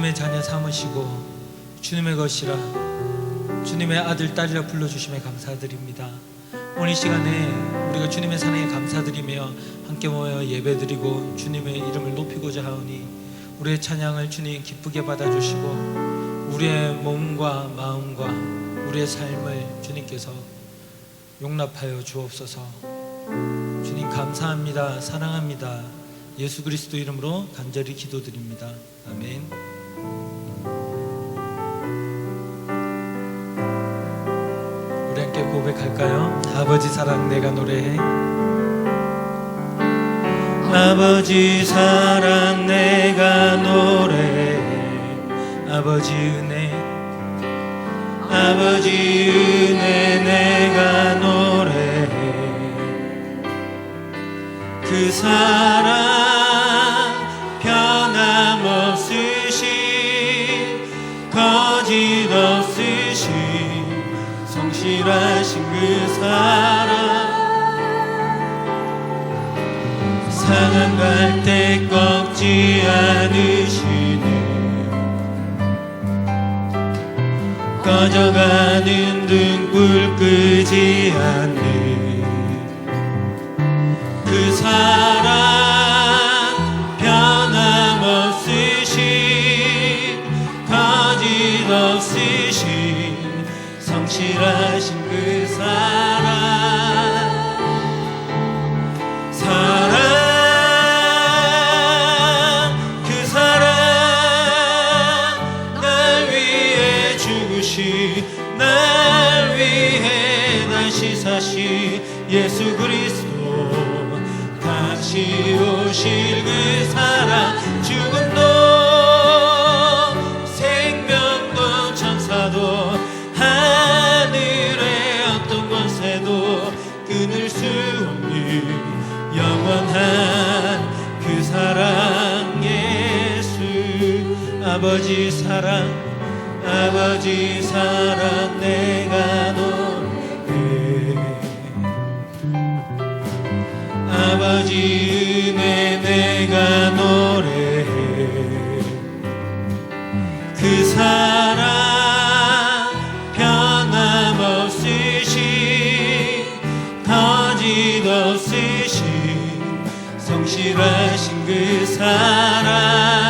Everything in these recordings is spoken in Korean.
주님의 자녀 삼으시고 주님의 것이라 주님의 아들 딸이라 불러주심에 감사드립니다. 오늘 이 시간에 우리가 주님의 사랑에 감사드리며 함께 모여 예배드리고 주님의 이름을 높이고자 하오니 우리의 찬양을 주님 기쁘게 받아주시고 우리의 몸과 마음과 우리의 삶을 주님께서 용납하여 주옵소서. 주님 감사합니다. 사랑합니다. 예수 그리스도 이름으로 간절히 기도드립니다. 아멘. 함께 고백할까요? 아버지 사랑 내가 노래해. 아버지 사랑 내가 노래해. 아버지 은혜. 아버지 은혜 내가 노래해. 그 사랑 성실하신 그 사랑. 상한 갈때 꺾지 않으시는 꺼져가는 등불 끄지 않는 그 사랑 변함없으신 거짓없으신 성실하 아버지 사랑 아버지 사랑 내가 노래 아버지 은혜 내가 노래해 그 사랑 변함없으신 거짓없으신 성실하신 그 사랑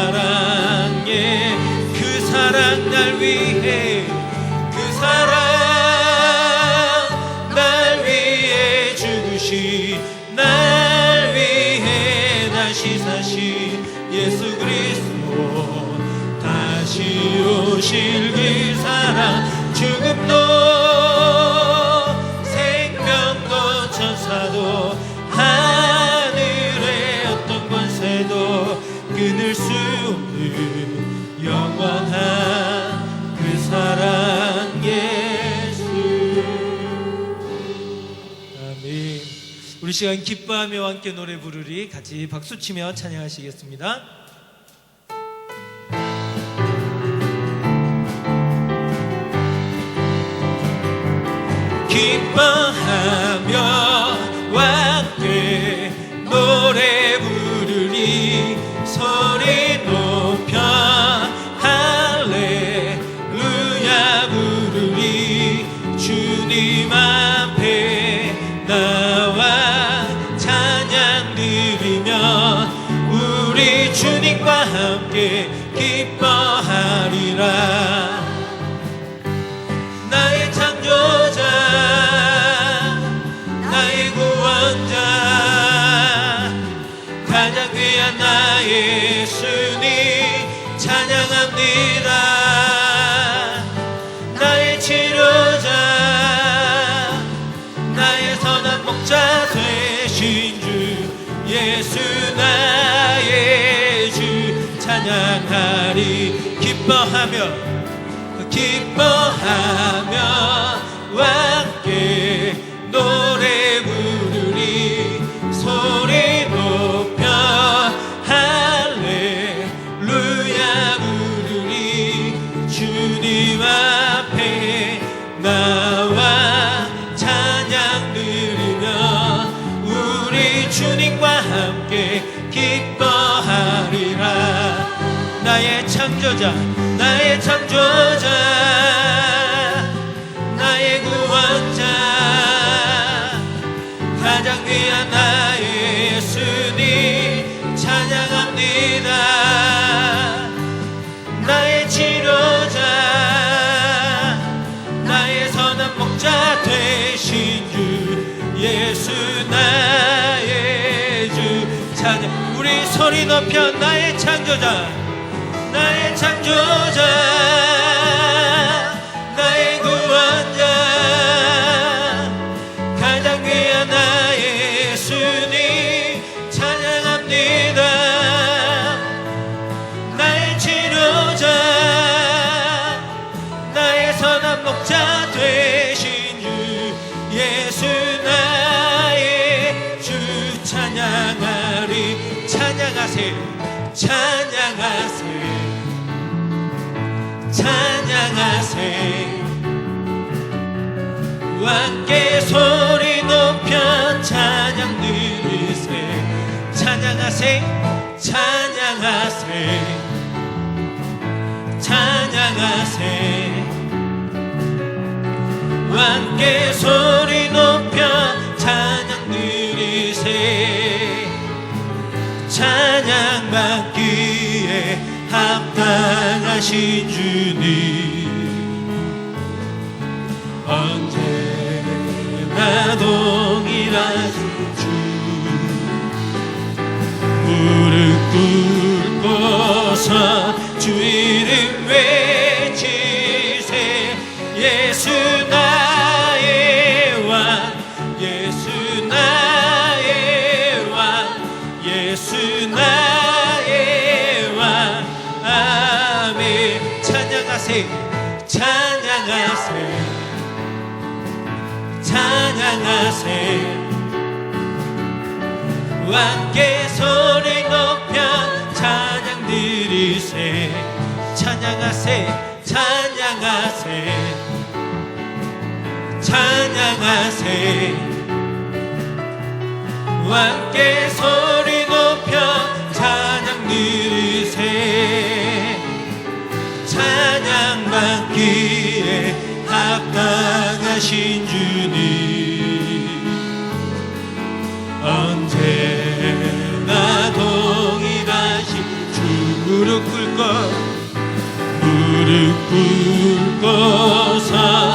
사랑의 그 사랑 날 위해 그 사랑 날 위해 죽으시 날 위해 다시 사시 예수 그리스도 다시 오실 우리 시간 기뻐하며 함께 노래 부르리 같이 박수 치며 찬양하시겠습니다. 기뻐하며 자 되신 주 예수 나의 주 찬양하리. 기뻐하며 기뻐하며 함 함께 기뻐하리라. 나의 창조자 나의 창조자 소리 높여 나의 창조자 나의 창조자 찬양하세. 함께 소리 높여 찬양 들으세. 찬양하세 찬양하세. 찬양하세. 함께 소리 높여 찬양 들으세. 찬양 받기에 합당하신 주님 언제나 동일하신 주. 무릎 꿇 찬양하세. 함께 소리 높여 찬양 드리세. 찬양하세 찬양하세. 찬양하세. 함께 소리 높여 찬양 드리세. 찬양 받기에 합당하신 언제나 동일하신 주 무릎 꿇고 무릎 꿇고서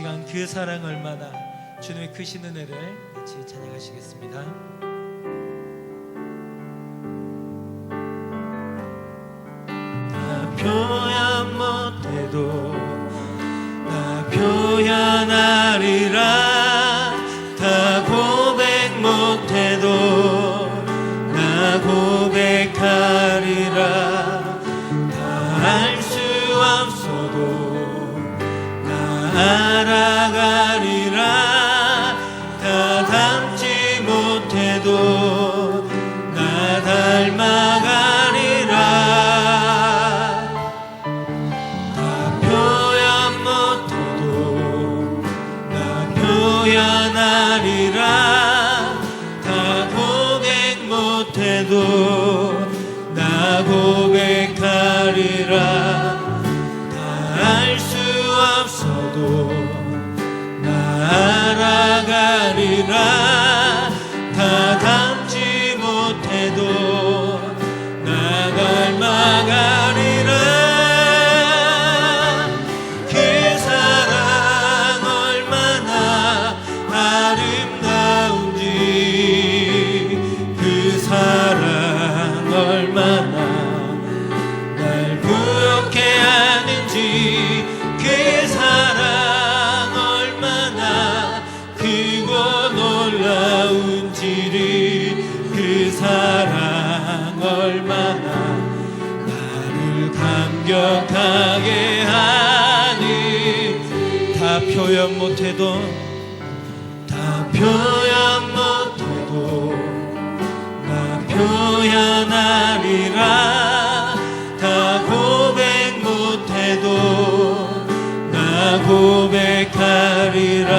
시간 그 사랑 얼마나 주님의 크신 은혜를 같이 찬양하시겠습니다. 표현 못 나를 감격하게 하니. 다 표현 못해도 다 표현 못해도 나 표현하리라 다 고백 못해도 나 고백하리라.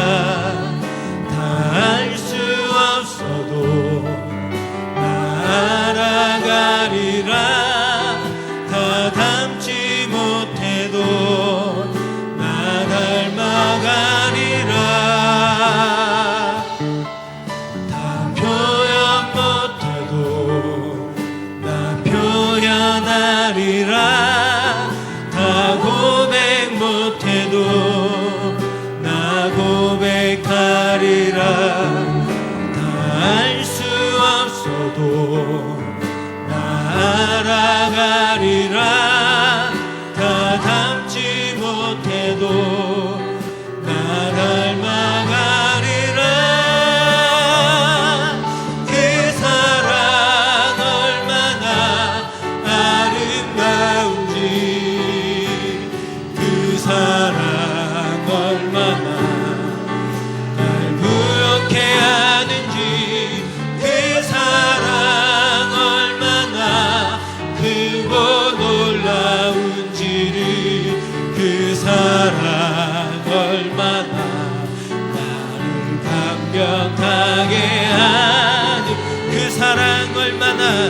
완벽하게 하니 그 사랑 얼마나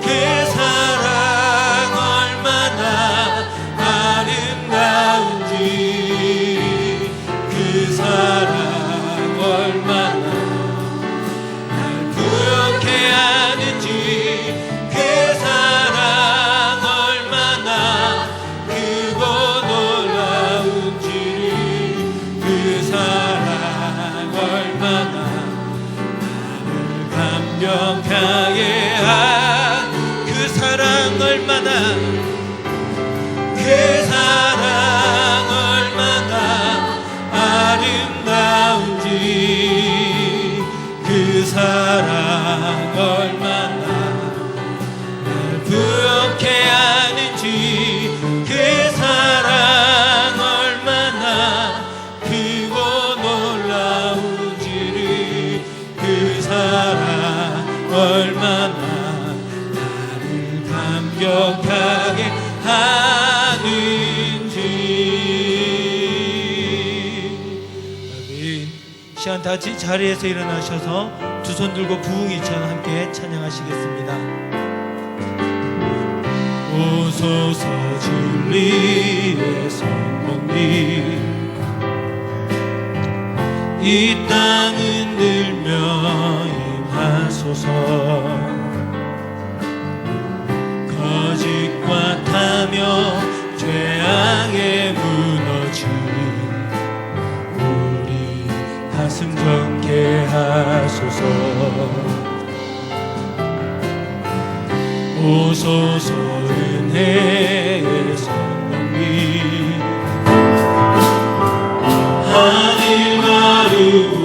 그 kingdom come. 얼마나 나를 감격하게 하는지. 아멘. 시간 다 같이 자리에서 일어나셔서 두 손 들고 부흥이처럼 함께 찬양하시겠습니다. 오소서 진리의 성령님 이 땅은 늘며 하소서 거짓과 타며 죄악에 무너진 우리 가슴 정케 하소서. 오소서 은혜의 성령님 하늘 마루